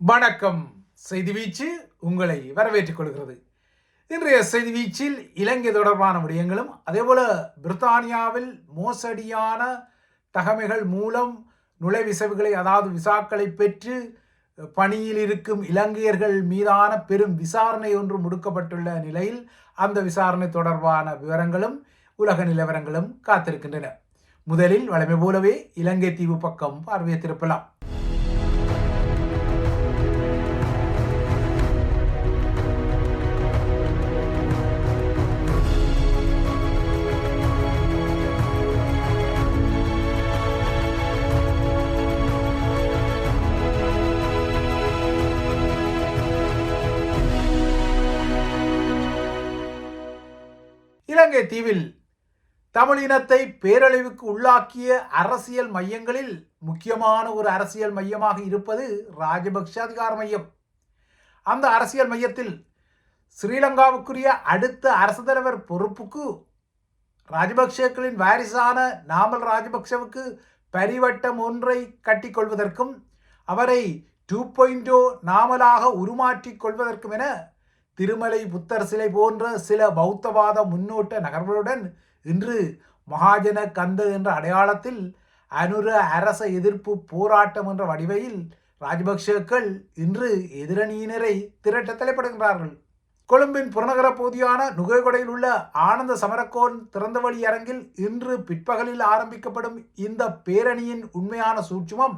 வணக்கம். செய்தி வீச்சு உங்களை வரவேற்றுக் கொள்கிறது. இன்றைய செய்தி வீச்சில் இலங்கை தொடர்பான விடயங்களும் அதேபோல பிரித்தானியாவில் மோசடியான தகமைகள் மூலம் நுழைவிசவுகளை அதாவது விசாக்களை பெற்று பணியில் இருக்கும் இலங்கையர்கள் மீதான பெரும் விசாரணை ஒன்று முடுக்கப்பட்டுள்ள நிலையில் அந்த விசாரணை தொடர்பான விவரங்களும் உலக நிலவரங்களும் காத்திருக்கின்றன. முதலில் வழமை போலவே இலங்கை தீவு பக்கம் பார்வையை இலங்கை தீவில் தமிழினத்தை பேரழிவுக்கு உள்ளாக்கிய அரசியல் மையங்களில் முக்கியமான ஒரு அரசியல் மையமாக இருப்பது ராஜபக்ஷ அதிகார மையம். அந்த அரசியல் மையத்தில் ஸ்ரீலங்காவுக்குரிய அடுத்த அரசு தலைவர் பொறுப்புக்கு ராஜபக்சேக்களின் வாரிசான நாமல் ராஜபக்சவுக்கு பரிவட்டம் ஒன்றை கட்டிக்கொள்வதற்கும் அவரை டூ பாயிண்டோ oh நாமலாக உருமாற்றிக் கொள்வதற்கும் என திருமலை புத்தர் சிலை போன்ற சில பௌத்தவாத முன்னோட்ட நகர்களுடன் இன்று மகாஜன கந்த என்ற அடையாளத்தில் அனுர அரச எதிர்ப்பு போராட்டம் என்ற வடிவையில் ராஜபக்சேக்கள் இன்று எதிரணியினரை திரட்ட தலைப்படுகின்றார்கள். கொழும்பின் புறநகர பகுதியான நுகைகொடையில் உள்ள ஆனந்த சமரக்கோன் திறந்தவழி அரங்கில் இன்று பிற்பகலில் ஆரம்பிக்கப்படும் இந்த பேரணியின் உண்மையான சூட்சுமம்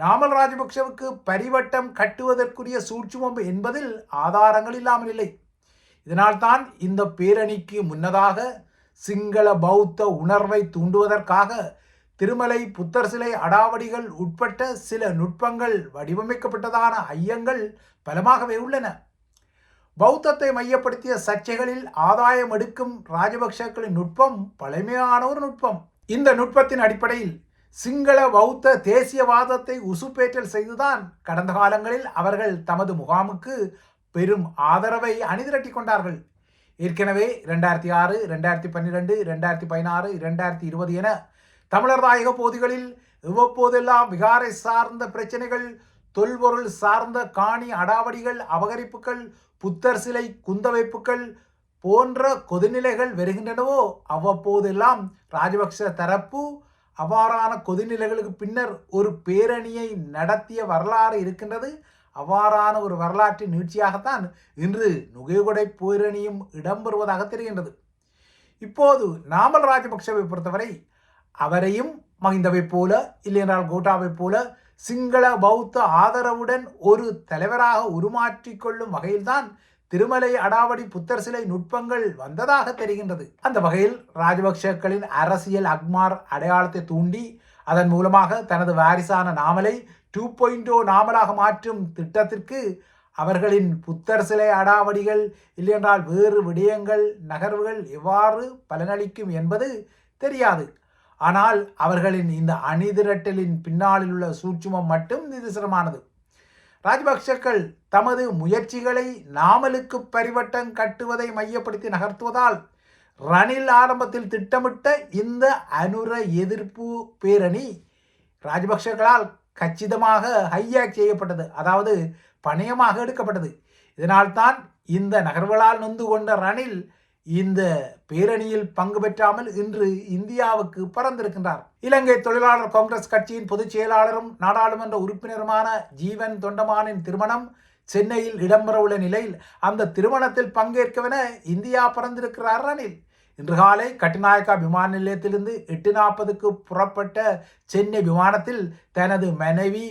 நாமல் ராஜபக்சவுக்கு பரிவட்டம் கட்டுவதற்குரிய சூட்சுமம் என்பதில் ஆதாரங்கள் இல்லாமல் இல்லை. இதனால்தான் இந்த பேரணிக்கு முன்னதாக சிங்கள பௌத்த உணர்வை தூண்டுவதற்காக திருமலை புத்தர் சிலை அடாவடிகள் உட்பட்ட சில நுட்பங்கள் வடிவமைக்கப்பட்டதான ஐயங்கள் பலமாகவே உள்ளன. பௌத்தத்தை மையப்படுத்திய சர்ச்சைகளில் ஆதாயம் எடுக்கும் ராஜபக்சக்களின் நுட்பம் பழமையான ஒரு நுட்பம். இந்த நுட்பத்தின் அடிப்படையில் சிங்கள பௌத்த தேசியவாதத்தை உசுப்பேற்றல் செய்துதான் கடந்த காலங்களில் அவர்கள் தமது முகாமுக்கு பெரும் ஆதரவை அணிதிரட்டி கொண்டார்கள். ஏற்கனவே ரெண்டாயிரத்தி ஆறு ரெண்டாயிரத்தி பன்னிரெண்டு ரெண்டாயிரத்தி பதினாறு இரண்டாயிரத்தி இருபது என தமிழர் தாயக பகுதிகளில் இவ்வப்போதெல்லாம் விகாரை சார்ந்த பிரச்சனைகள் தொல்பொருள் சார்ந்த காணி அடாவடிகள் அபகரிப்புகள் புத்தர் சிலை குந்தவைப்புகள் போன்ற கொதிநிலைகள் வருகின்றனவோ அவ்வப்போதெல்லாம் ராஜபக்ச தரப்பு அவ்வாறான கொதிநிலைகளுக்கு பின்னர் ஒரு பேரணியை நடத்திய வரலாறு இருக்கின்றது. அவ்வாறான ஒரு வரலாற்றின் நீட்சியாகத்தான் இன்று நுகைகொடை பேரணியும் இடம்பெறுவதாக தெரிகின்றது. இப்போது நாமல் ராஜபக்சவை பொறுத்தவரை அவரையும் மகிந்தவை போல இல்லையென்றால் கோட்டாவை போல சிங்கள பௌத்த ஆதரவுடன் ஒரு தலைவராக உருமாற்றிக் கொள்ளும் வகையில்தான் திருமலை அடாவடி புத்தர் சிலை நுட்பங்கள் வந்ததாக தெரிகின்றது. அந்த வகையில் ராஜபக்சேக்களின் அரசியல் அக்மார் அடையாளத்தை தூண்டி அதன் மூலமாக தனது வாரிசான நாமலை டூ பாயிண்டோ நாமலாக மாற்றும் திட்டத்திற்கு அவர்களின் புத்தர் சிலை அடாவடிகள் இல்லையென்றால் வேறு விடயங்கள் நகர்வுகள் எவ்வாறு பலனளிக்கும் என்பது தெரியாது. ஆனால் அவர்களின் இந்த அணிதிரட்டலின் பின்னாளில் உள்ள சூட்சுமம் மட்டும் நிதர்சனமானது. ராஜபக்சக்கள் தமது முயற்சிகளை நாமலுக்கு பரிவட்டம் கட்டுவதை மையப்படுத்தி நகர்த்துவதால் ரணில் ஆரம்பத்தில் திட்டமிட்ட இந்த அனுர எதிர்ப்பு பேரணி ராஜபக்சர்களால் கச்சிதமாக ஹையாக் செய்யப்பட்டது அதாவது பணயமாக எடுக்கப்பட்டது. இதனால்தான் இந்த நகர்வுகளால் நொந்து கொண்ட ரணில் இந்த பேரணியில் பங்கு பெற்றாமல் இன்று இந்தியாவுக்கு பறந்திருக்கின்றார். இலங்கை தொழிலாளர் காங்கிரஸ் கட்சியின் பொதுச் செயலாளரும் நாடாளுமன்ற உறுப்பினருமான ஜீவன் தொண்டமானின் திருமணம் சென்னையில் இடம்பெறவுள்ள நிலையில் அந்த திருமணத்தில் பங்கேற்கவென இந்தியா பறந்திருக்கிறார் ரணில். இன்று காலை கட்டுநாயக்கா விமான நிலையத்திலிருந்து எட்டு நாற்பதுக்கு புறப்பட்ட சென்னை விமானத்தில் தனது மனைவி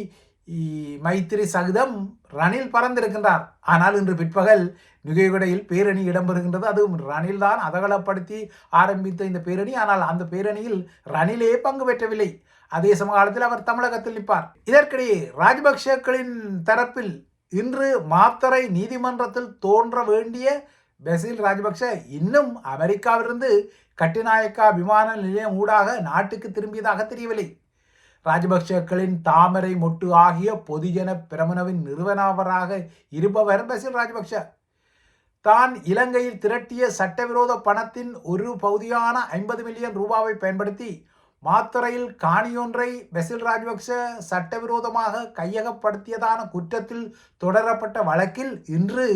மைத்திரி சகிதம் ரணில் பறந்திருக்கின்றார். ஆனால் இன்று பிற்பகல் நுகைகுடையில் பேரணி இடம்பெறுகின்றது. அதுவும் ரணில் தான் அதகலப்படுத்தி ஆரம்பித்த இந்த பேரணி. ஆனால் அந்த பேரணியில் ரணிலே பங்கு பெற்றவில்லை. அதே சமகாலத்தில் அவர் தமிழகத்தில் நிற்பார். இதற்கிடையே ராஜபக்சேக்களின் தரப்பில் இன்று மாத்தரை நீதிமன்றத்தில் தோன்ற வேண்டிய பெசில் ராஜபக்ஷ இன்னும் அமெரிக்காவிலிருந்து கட்டிநாயக்கா விமான நிலையம் ஊடாக நாட்டுக்கு திரும்பியதாக தெரியவில்லை. ராஜபக்சக்களின் தாமரை மொட்டு ஆகிய பொதுஜன பிரமணவின் நிறுவனவராக இருப்பவர் பசில் ராஜபக்ஷ தான் இலங்கையில் திரட்டிய சட்டவிரோத பணத்தின் ஒரு பகுதியான ஐம்பது மில்லியன் ரூபாவை பயன்படுத்தி மாத்துறையில் காணியொன்றை பெசில் ராஜபக்ச சட்டவிரோதமாக கையகப்படுத்தியதான குற்றத்தில் தொடரப்பட்ட வழக்கில் இன்று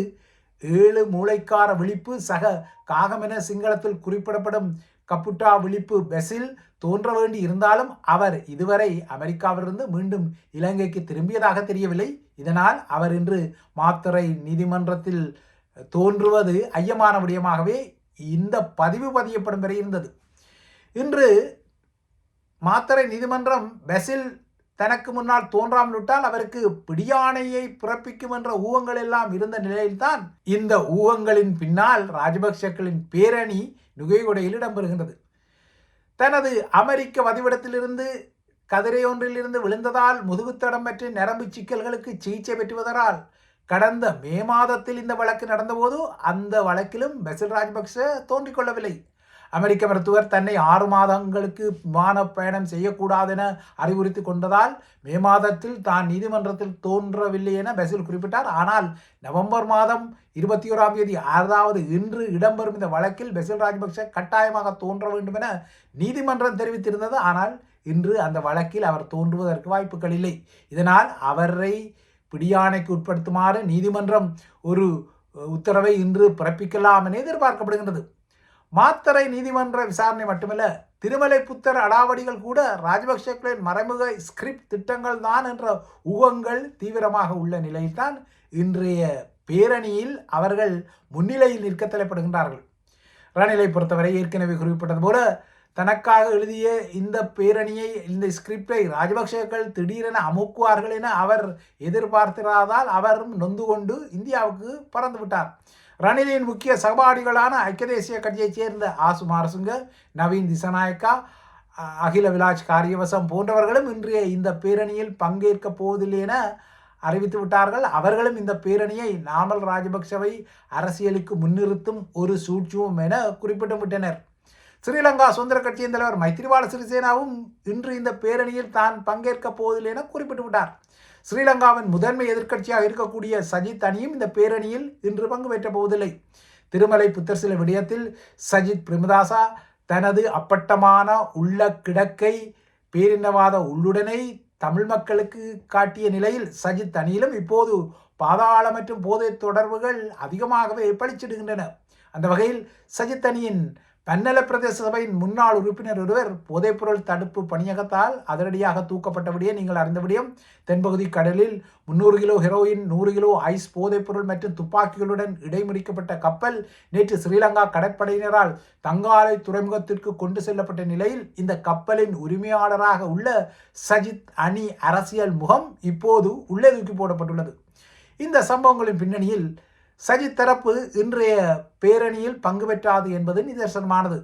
ஏழு மூளைக்கார விழிப்பு சக காகமென சிங்களத்தில் குறிப்பிடப்படும் கப்புட்டா விழிப்பு பெசில் தோன்ற வேண்டி இருந்தாலும் அவர் இதுவரை அமெரிக்காவிலிருந்து மீண்டும் இலங்கைக்கு திரும்பியதாக தெரியவில்லை. இதனால் அவர் இன்று மாத்துறை நீதிமன்றத்தில் தோன்றுவது ஐயமான விடயமாகவே இந்த பதிவு பதியப்படும் வரை இருந்தது. இன்று மாத்தறை நீதிமன்றம் பெசில் தனக்கு முன்னால் தோன்றாமல் விட்டால் அவருக்கு பிடியானையை பிறப்பிக்கும் என்ற ஊகங்கள் எல்லாம் இருந்த நிலையில்தான் இந்த ஊகங்களின் பின்னால் ராஜபக்சக்களின் பேரணி நுகைகுடையில் இடம்பெறுகின்றது தனது அமெரிக்க வதிவிடத்திலிருந்து கதிரையொன்றிலிருந்து விழுந்ததால் முதுகுத்தடம் பெற்று நரம்பு சிக்கல்களுக்கு சிகிச்சை பெற்றுவதால் கடந்த மே மாதத்தில் இந்த வழக்கு நடந்தபோது அந்த வழக்கிலும் பெசில் ராஜபக்ச தோன்றிக்கொள்ளவில்லை. அமெரிக்க மருத்துவர் தன்னை ஆறு மாதங்களுக்கு விமான பயணம் செய்யக்கூடாது என அறிவுறுத்தி கொண்டதால் மே மாதத்தில் தான் நீதிமன்றத்தில் தோன்றவில்லை என பெசில் குறிப்பிட்டார். ஆனால் நவம்பர் மாதம் இருபத்தி ஓராம் தேதி ஆறாவது இன்று இடம்பெறும் இந்த வழக்கில் பெசில் ராஜபக்ச கட்டாயமாக தோன்ற வேண்டும் என நீதிமன்றம் தெரிவித்திருந்தது. ஆனால் இன்று அந்த வழக்கில் அவர் தோன்றுவதற்கு வாய்ப்புகள் இல்லை. இதனால் அவரை பிடியாணைக்கு உட்படுத்துமாறு நீதிமன்றம் ஒரு உத்தரவை இன்று பிறப்பிக்கலாம் என எதிர்பார்க்கப்படுகின்றது. மாத்தரை நீதிமன்ற விசாரணை மட்டுமல்ல திருமலை புத்தர் அடாவடிகள் கூட ராஜபக்சேக்களின் மறைமுக ஸ்கிரிப்ட் திட்டங்கள் தான் என்ற ஊகங்கள் தீவிரமாக உள்ள நிலையில்தான் இன்றைய பேரணியில் அவர்கள் முன்னிலையில் நிற்க தலைப்படுகின்றார்கள் ரணிலை பொறுத்தவரை ஏற்கனவே குறிப்பிட்டது போல தனக்காக எழுதிய இந்த பேரணியை இந்த ஸ்கிரிப்டை ராஜபக்சேக்கள் திடீரென அமுக்குவார்கள் என அவர் எதிர்பார்த்திராதால் அவரும் நொந்து கொண்டு இந்தியாவுக்கு பறந்து விட்டார். ரணிலின் முக்கிய சகபாடிகளான ஐக்கிய தேசிய கட்சியைச் சேர்ந்த ஆசு மாரசுங்க நவீன் திசநாயக்கா அகில விலாஜ் காரியவசம் போன்றவர்களும் இன்றைய இந்த பேரணியில் பங்கேற்க போவதில்லை என அறிவித்து விட்டார்கள். அவர்களும் இந்த பேரணியை நாமல் ராஜபக்சவை அரசியலுக்கு முன்னிறுத்தும் ஒரு சூழ்ச்சியும் என குறிப்பிட்டு விட்டனர். ஸ்ரீலங்கா சுதந்திர கட்சியின் தலைவர் மைத்திரிபால சிறிசேனாவும் இன்று இந்த பேரணியில் தான் பங்கேற்க போவதில்லை என குறிப்பிட்டு விட்டார். ஸ்ரீலங்காவின் முதன்மை எதிர்க்கட்சியாக இருக்கக்கூடிய சஜித் அணியும் இந்த பேரணியில் இன்று பங்கு பெற்ற போவதில்லை. திருமலை புத்தர் சில விடயத்தில் சஜித் பிரேமதாசா தனது அப்பட்டமான உள்ள கிடக்கை பேரினவாத உள்ளுடனை தமிழ் மக்களுக்கு காட்டிய நிலையில் சஜித் அணியிலும் இப்போது பாதாள மற்றும் போதை தொடர்புகள் அதிகமாகவே பழிச்சிடுகின்றன அந்த வகையில் சஜித் அணியின் பன்னல பிரதேச சபையின் முன்னாள் உறுப்பினர் ஒருவர் போதைப்பொருள் தடுப்பு பணியகத்தால் அதிரடியாக தூக்கப்பட்டபடியே நீங்கள் அறிந்தபடியும் தென்பகுதி கடலில் முன்னூறு கிலோ ஹெரோயின் நூறு கிலோ ஐஸ் போதைப்பொருள் மற்றும் துப்பாக்கிகளுடன் இடைமுறிக்கப்பட்ட கப்பல் நேற்று ஸ்ரீலங்கா கடற்படையினரால் தங்காலை துறைமுகத்திற்கு கொண்டு செல்லப்பட்ட நிலையில் இந்த கப்பலின் உரிமையாளராக உள்ள சஜித் அணி அரசியல் முகம் இப்போது உள்ளே தூக்கி போடப்பட்டுள்ளது. இந்த சம்பவங்களின் பின்னணியில் சஜித் தரப்பு இன்றைய பேரணியில் பங்கு பெற்றாது என்பது நிதர்சனமானது.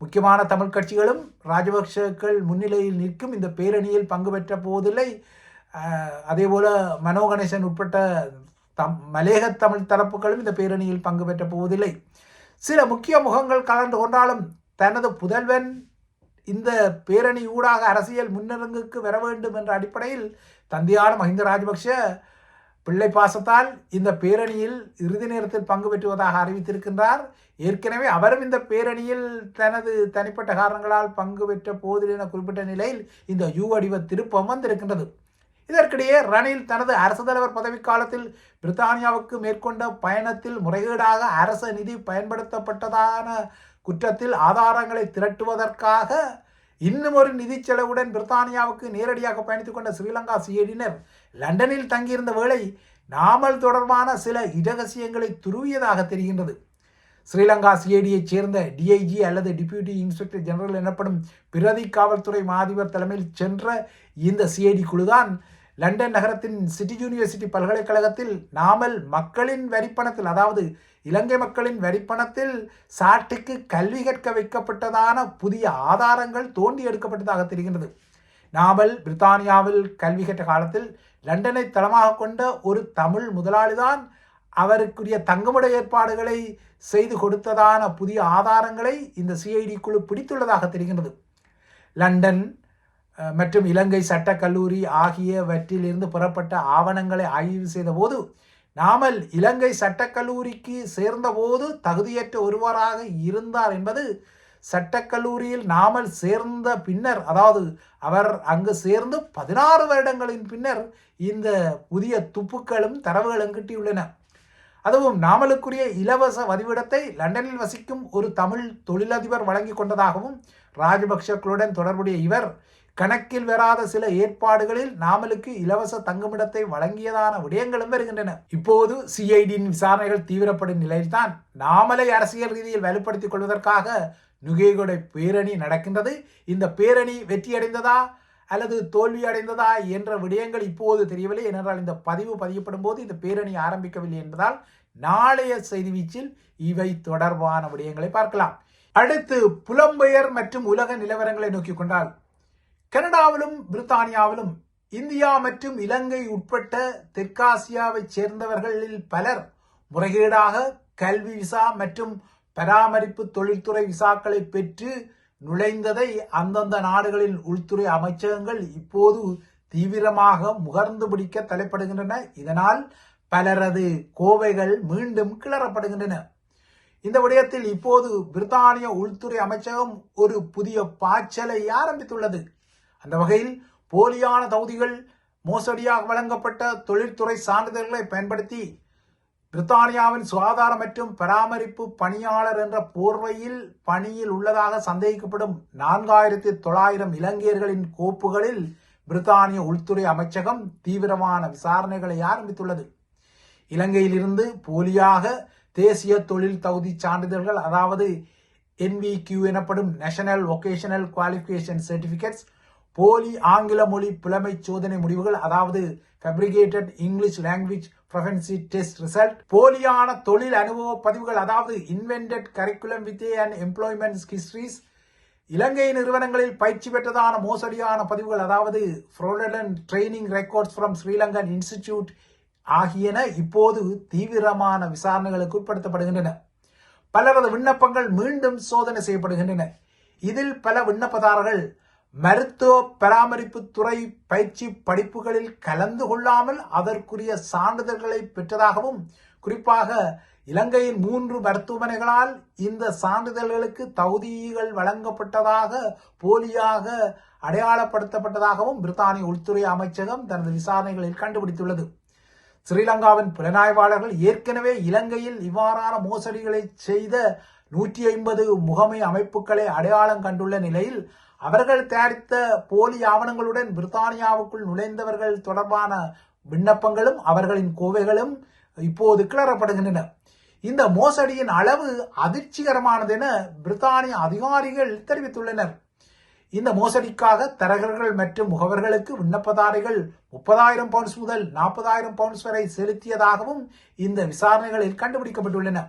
முக்கியமான தமிழ் கட்சிகளும் ராஜபக்சக்கள் முன்னிலையில் நிற்கும் இந்த பேரணியில் பங்கு பெற்ற போவதில்லை அதேபோல் மனோகணேசன் மனோ கணேசன் உட்பட்ட தம் மலேக தமிழ் தரப்புகளும் இந்த பேரணியில் பங்கு பெற்ற போவதில்லை சில முக்கிய முகங்கள் கலந்து கொண்டாலும் தனது புதல்வன் இந்த பேரணி ஊடாக அரசியல் முன்னரங்குக்கு வர வேண்டும் என்ற அடிப்படையில் தந்தையான மஹிந்த ராஜபக்ஷ பிள்ளை பாசத்தால் இந்த பேரணியில் இறுதி நேரத்தில் பங்கு பெற்றுவதாக அறிவித்திருக்கின்றார். ஏற்கனவே அவரும் இந்த பேரணியில் தனது தனிப்பட்ட காரணங்களால் பங்கு பெற்ற போதில் என குறிப்பிட்ட நிலையில் இந்த யூ வடிவ திருப்பம் வந்திருக்கின்றது. இதற்கிடையே ரணில் தனது அரசு தலைவர் பதவிக்காலத்தில் பிரித்தானியாவுக்கு மேற்கொண்ட பயணத்தில் முறைகேடாக அரச நிதி பயன்படுத்தப்பட்டதான குற்றத்தில் ஆதாரங்களை திரட்டுவதற்காக இன்னும் ஒரு நிதி செலவுடன் பிரித்தானியாவுக்கு நேரடியாக பயணித்துக் கொண்ட ஸ்ரீலங்கா சிஐடியினர் லண்டனில் தங்கியிருந்த வேளை நாமல் தொடர்பான சில இரகசியங்களை துருவியதாக தெரிகின்றது. ஸ்ரீலங்கா சிஐடியைச் சேர்ந்த டிஐஜி அல்லது டிப்யூட்டி இன்ஸ்பெக்டர் ஜெனரல் எனப்படும் பிரதி காவல்துறை மாதிபர் தலைமையில் சென்ற இந்த சிஐடி குழுதான் லண்டன் நகரத்தின் சிட்டி யூனிவர்சிட்டி பல்கலைக்கழகத்தில் நாமல் மக்களின் வரிப்பணத்தில் அதாவது இலங்கை மக்களின் வரிப்பணத்தில் சாட்டுக்கு கல்வி கற்க வைக்கப்பட்டதான புதிய ஆதாரங்கள் தோண்டி எடுக்கப்பட்டதாக தெரிகின்றது. நாமல் பிரித்தானியாவில் கல்வி கற்ற காலத்தில் லண்டனை தளமாக கொண்ட ஒரு தமிழ் முதலாளிதான் அவருக்குரிய தங்கமுட ஏற்பாடுகளை செய்து கொடுத்ததான புதிய ஆதாரங்களை இந்த சிஐடி குழு பிடித்துள்ளதாக தெரிகின்றது. லண்டன் மற்றும் இலங்கை சட்டக்கல்லூரி ஆகியவற்றிலிருந்து புறப்பட்ட ஆவணங்களை ஆய்வு செய்தபோது நாமல் இலங்கை சட்டக்கல்லூரிக்கு சேர்ந்தபோது தகுதியற்ற ஒருவராக இருந்தார் என்பது சட்டக்கல்லூரியில் நாமல் சேர்ந்த பின்னர் அதாவது அவர் அங்கு சேர்ந்து பதினாறு வருடங்களின் பின்னர் இந்த புதிய துப்புக்களும் தரவுகளும் கிட்டியுள்ளன. அதுவும் நாமலுக்குரிய இலவச வதிவிடத்தை லண்டனில் வசிக்கும் ஒரு தமிழ் தொழிலதிபர் வழங்கி கொண்டதாகவும் ராஜபக்ஷக்களுடன் தொடர்புடைய இவர் கணக்கில் வராத சில ஏற்பாடுகளில் நாமலுக்கு இலவச தங்குமிடத்தை வழங்கியதான விடயங்களும் வருகின்றன. இப்போது சிஐடியின் விசாரணைகள் தீவிரப்படும் நிலையில்தான் நாமலை அரசியல் ரீதியில் வலுப்படுத்திக் கொள்வதற்காக நுகேகொடை பேரணி நடக்கின்றது. இந்த பேரணி வெற்றியடைந்ததா அல்லது தோல்வி அடைந்ததா என்ற விடயங்கள் இப்போது தெரியவில்லை. ஏனென்றால் இந்த பதிவு பதியப்படும் போது இந்த பேரணி ஆரம்பிக்கவில்லை என்பதால் நாளைய செய்தி வீச்சில் இவை தொடர்பான விடயங்களை பார்க்கலாம். அடுத்து புலம்பெயர் மற்றும் உலக நிலவரங்களை நோக்கி கொண்டால் கனடாவிலும் பிரித்தானியாவிலும் இந்தியா மற்றும் இலங்கை உட்பட்ட தெற்காசியாவைச் சேர்ந்தவர்களில் பலர் முறைகேடாக கல்வி விசா மற்றும் பராமரிப்பு தொழில்துறை விசாக்களை பெற்று நுழைந்ததை அந்தந்த நாடுகளின் உள்துறை அமைச்சகங்கள் இப்போது தீவிரமாக முகர்ந்து பிடிக்க தலைப்படுகின்றன. இதனால் பலரது கோவைகள் மீண்டும் கிளறப்படுகின்றன. இந்த விடயத்தில் இப்போது பிரித்தானிய உள்துறை அமைச்சகம் ஒரு புதிய பாய்ச்சலை ஆரம்பித்துள்ளது. அந்த வகையில் போலியான தகுதிகள் மோசடியாக வழங்கப்பட்ட தொழில்துறை சான்றிதழ்களை பயன்படுத்தி பிரித்தானியாவின் சுகாதார மற்றும் பராமரிப்பு பணியாளர் என்ற போர்வையில் பணியில் உள்ளதாக சந்தேகிக்கப்படும் நான்காயிரத்தி தொள்ளாயிரம் இலங்கையர்களின் கோப்புகளில் பிரித்தானிய உள்துறை அமைச்சகம் தீவிரமான விசாரணைகளை ஆரம்பித்துள்ளது. இலங்கையிலிருந்து போலியாக தேசிய தொழில் தகுதி சான்றிதழ்கள் அதாவது என்விக்யூ எனப்படும் நேஷனல் ஒகேஷனல் குவாலிஃபிகேஷன் சர்டிபிகேட்ஸ் போலி ஆங்கில மொழி புலமை சோதனை முடிவுகள் அதாவது fabricated English language proficiency test result போலியான தொழில் அனுபவ பதிவுகள் அதாவது invented curriculum vitae and employment histories இலங்கை நிறுவனங்களில் பயிற்சி பெற்றதான மோசடியான பதிவுகள் அதாவது fraudulent training records from Sri Lankan institute ஆகியன இப்போது தீவிரமான விசாரணைகளுக்கு உட்படுத்தப்படுகின்றன. பலரது விண்ணப்பங்கள் மீண்டும் சோதனை செய்யப்படுகின்றன. இதில் பல விண்ணப்பதாரர்கள் மருத்துவ பராமரிப்பு துறை பயிற்சி படிப்புகளில் கலந்து கொள்ளாமல் அதற்குரிய சான்றிதழ்களை பெற்றதாகவும் குறிப்பாக இலங்கையின் மூன்று மருத்துவமனைகளால் இந்த சான்றிதழ்களுக்கு தகுதிகள் வழங்கப்பட்டதாக போலியாக அடையாளப்படுத்தப்பட்டதாகவும் பிரித்தானிய உள்துறை அமைச்சகம் தனது விசாரணைகளில் கண்டுபிடித்துள்ளது. ஸ்ரீலங்காவின் புலனாய்வாளர்கள் ஏற்கனவே இலங்கையில் இவ்வாறான மோசடிகளை செய்த நூற்றி ஐம்பது முகமை அமைப்புகளை அடையாளம் கண்டுள்ள நிலையில் அவர்கள் தயாரித்த போலி ஆவணங்களுடன் பிரித்தானியாவுக்குள் நுழைந்தவர்கள் தொடர்பான விண்ணப்பங்களும் அவர்களின் கோவைகளும் இப்போது கிளறப்படுகின்றன. இந்த மோசடியின் அளவு அதிர்ச்சிகரமானது என பிரித்தானிய அதிகாரிகள் தெரிவித்துள்ளனர். இந்த மோசடிக்காக தரகர்கள் மற்றும் முகவர்களுக்கு விண்ணப்பதாரிகள் முப்பதாயிரம் பவுண்ட்ஸ் முதல் நாற்பதாயிரம் பவுண்ட்ஸ் வரை செலுத்தியதாகவும் இந்த விசாரணைகளில் கண்டுபிடிக்கப்பட்டுள்ளன.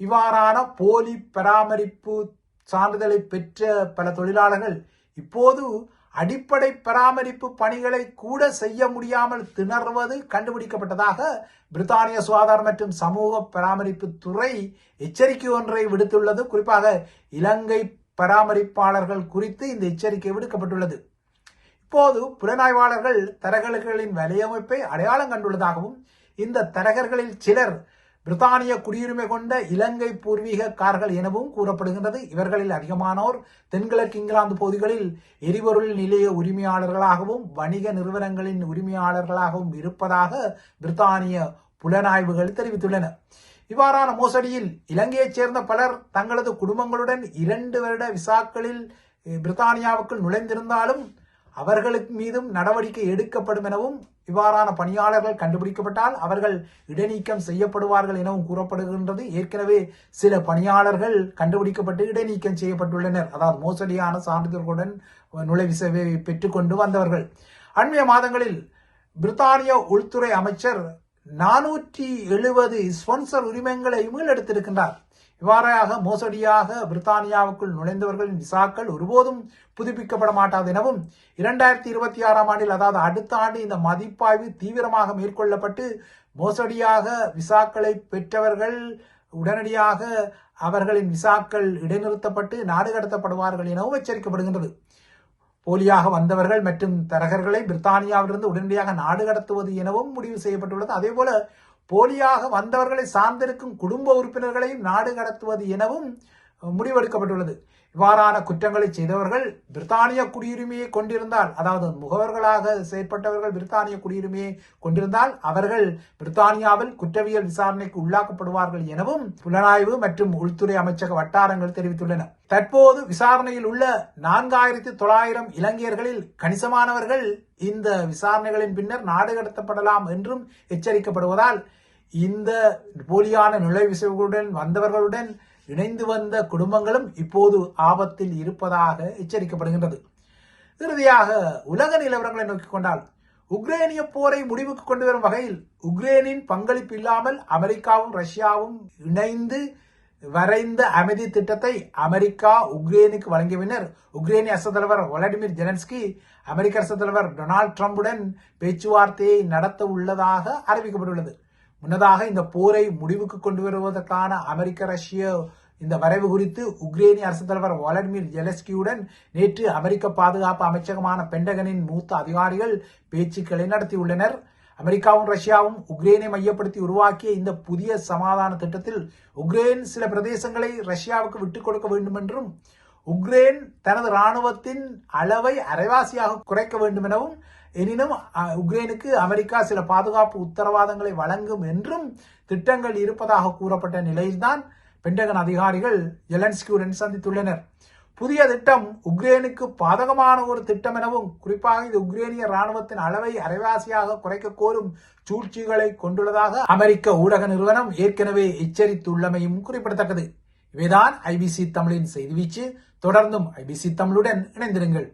இவ்வாறான போலி பராமரிப்பு சான்றிதழை பெற்ற பல தொழிலாளர்கள் இப்போது அடிப்படை பராமரிப்பு பணிகளை கூட செய்ய முடியாமல் திணறுவது கண்டுபிடிக்கப்பட்டதாக பிரித்தானிய சுகாதார மற்றும் சமூக பராமரிப்பு துறை எச்சரிக்கை ஒன்றை விடுத்துள்ளது. குறிப்பாக இலங்கை பராமரிப்பாளர்கள் குறித்து இந்த எச்சரிக்கை விடுக்கப்பட்டுள்ளது. இப்போது புலனாய்வாளர்கள் தரகர்களின் வலையமைப்பை அடையாளம் கண்டுள்ளதாகவும் இந்த தரகர்களில் சிலர் பிரித்தானிய குடியுரிமை கொண்ட இலங்கை பூர்வீகக்காரர்கள் எனவும் கூறப்படுகின்றது. இவர்களில் அதிகமானோர் தென்கிழக்கு இங்கிலாந்து பகுதிகளில் எரிபொருள் நிலைய உரிமையாளர்களாகவும் வணிக நிறுவனங்களின் உரிமையாளர்களாகவும் இருப்பதாக பிரித்தானிய புலனாய்வுகள் தெரிவித்துள்ளன. இவ்வாறான மோசடியில் இலங்கையைச் சேர்ந்த பலர் தங்களது குடும்பங்களுடன் இரண்டு வருட விசாக்களில் பிரித்தானியாவுக்குள் நுழைந்திருந்தாலும் அவர்களுக்கு மீதும் நடவடிக்கை எடுக்கப்படும் எனவும் இவ்வாறான பணியாளர்கள் கண்டுபிடிக்கப்பட்டால் அவர்கள் இடைநீக்கம் செய்யப்படுவார்கள் எனவும் கூறப்படுகின்றது. ஏற்கனவே சில பணியாளர்கள் கண்டுபிடிக்கப்பட்டு இடைநீக்கம் செய்யப்பட்டுள்ளனர். அதாவது மோசடியான சான்றிதழ்களுடன் நுழைவிசேவை பெற்றுக்கொண்டு வந்தவர்கள். அண்மைய மாதங்களில் பிரித்தானிய உள்துறை அமைச்சர் நானூற்றி எழுபது ஸ்பான்சர் உரிமங்களை மீளெடுத்திருக்கின்றார் இவ்வாறாக மோசடியாக பிரித்தானியாவுக்குள் நுழைந்தவர்களின் விசாக்கள் ஒருபோதும் புதுப்பிக்கப்பட மாட்டாது எனவும் இரண்டாயிரத்தி இருபத்தி ஆறாம் ஆண்டில் அதாவது அடுத்த ஆண்டு இந்த மதிப்பாய்வு தீவிரமாக மேற்கொள்ளப்பட்டு மோசடியாக விசாக்களை பெற்றவர்கள் உடனடியாக அவர்களின் விசாக்கள் இடைநிறுத்தப்பட்டு நாடு கடத்தப்படுவார்கள் எனவும் எச்சரிக்கப்படுகின்றது. போலியாக வந்தவர்கள் மற்றும் தரகர்களை பிரித்தானியாவிலிருந்து உடனடியாக நாடு கடத்துவது எனவும் முடிவு செய்யப்பட்டுள்ளது. அதேபோல போலியாக வந்தவர்களை சார்ந்திருக்கும் குடும்ப உறுப்பினர்களையும் நாடு கடத்துவது எனவும் முடிவெடுக்கப்பட்டுள்ளது. இவ்வாறான குற்றங்களை செய்தவர்கள் பிரித்தானிய குடியுரிமையை கொண்டிருந்தால் அதாவது முகவர்களாக செயற்பட்டவர்கள் பிரித்தானிய குடியுரிமையை கொண்டிருந்தால் அவர்கள் பிரித்தானியாவில் குற்றவியல் விசாரணைக்கு உள்ளாக்கப்படுவார்கள் எனவும் புலனாய்வு மற்றும் உள்துறை அமைச்சக வட்டாரங்கள் தெரிவித்துள்ளன. தற்போது விசாரணையில் உள்ள நான்காயிரத்தி தொள்ளாயிரம் இலங்கையர்களில் கணிசமானவர்கள் இந்த விசாரணைகளின் பின்னர் நாடு கடத்தப்படலாம் என்றும் எச்சரிக்கப்படுவதால் இந்த போலியான நுழைவிசைகளுடன் வந்தவர்களுடன் இணைந்து வந்த குடும்பங்களும் இப்போது ஆபத்தில் இருப்பதாக எச்சரிக்கப்படுகின்றது. இறுதியாக உலக நிலவரங்களை நோக்கிக் கொண்டால் உக்ரேனிய போரை முடிவுக்கு கொண்டு வரும் வகையில் உக்ரேனின் பங்களிப்பு இல்லாமல் அமெரிக்காவும் ரஷ்யாவும் இணைந்து வரைந்த அமைதி திட்டத்தை அமெரிக்கா உக்ரேனுக்கு வழங்கிய பின்னர் உக்ரேனிய அரசு தலைவர் வளாடிமிர் ஜெலன்ஸ்கி அமெரிக்க அரசு தலைவர் டொனால்ட் ட்ரம்புடன் பேச்சுவார்த்தையை நடத்த உள்ளதாக அறிவிக்கப்பட்டுள்ளது. முன்னதாக இந்த போரை முடிவுக்கு கொண்டு வருவதற்கான அமெரிக்க ரஷ்ய இந்த வரைவு குறித்து உக்ரேனிய அரசு தலைவர் வாலடிமிர் ஜெலஸ்கியுடன் நேற்று அமெரிக்க பாதுகாப்பு அமைச்சகமான பெண்டகனின் மூத்த அதிகாரிகள் பேச்சுக்களை நடத்தியுள்ளனர். அமெரிக்காவும் ரஷ்யாவும் உக்ரைனை மையப்படுத்தி உருவாக்கிய இந்த புதிய சமாதான திட்டத்தில் உக்ரைன் சில பிரதேசங்களை ரஷ்யாவுக்கு விட்டுக் கொடுக்க வேண்டும் என்றும் உக்ரைன் தனது ராணுவத்தின் அளவை அரைவாசியாக குறைக்க வேண்டும் எனவும் எனினும் உக்ரைனுக்கு அமெரிக்கா சில பாதுகாப்பு உத்தரவாதங்களை வழங்கும் என்றும் திட்டங்கள் இருப்பதாக கூறப்பட்ட நிலையில்தான் பென்டகன் அதிகாரிகள் ஜெலன்ஸ்கியுடன் சந்தித்துள்ளனர். புதிய திட்டம் உக்ரைனுக்கு பாதகமான ஒரு திட்டம் எனவும் குறிப்பாக இது உக்ரைனிய ராணுவத்தின் அளவை அரைவாசியாக குறைக்க கோரும் சூழ்ச்சிகளை கொண்டுள்ளதாக அமெரிக்க ஊடக நிறுவனம் ஏற்கனவே எச்சரித்துள்ளமையும் குறிப்பிடத்தக்கது. இவைதான் ஐபிசி தமிழின் செய்தி வீச்சு. தொடர்ந்தும் ஐபிசி தமிழுடன் இணைந்திருங்கள்.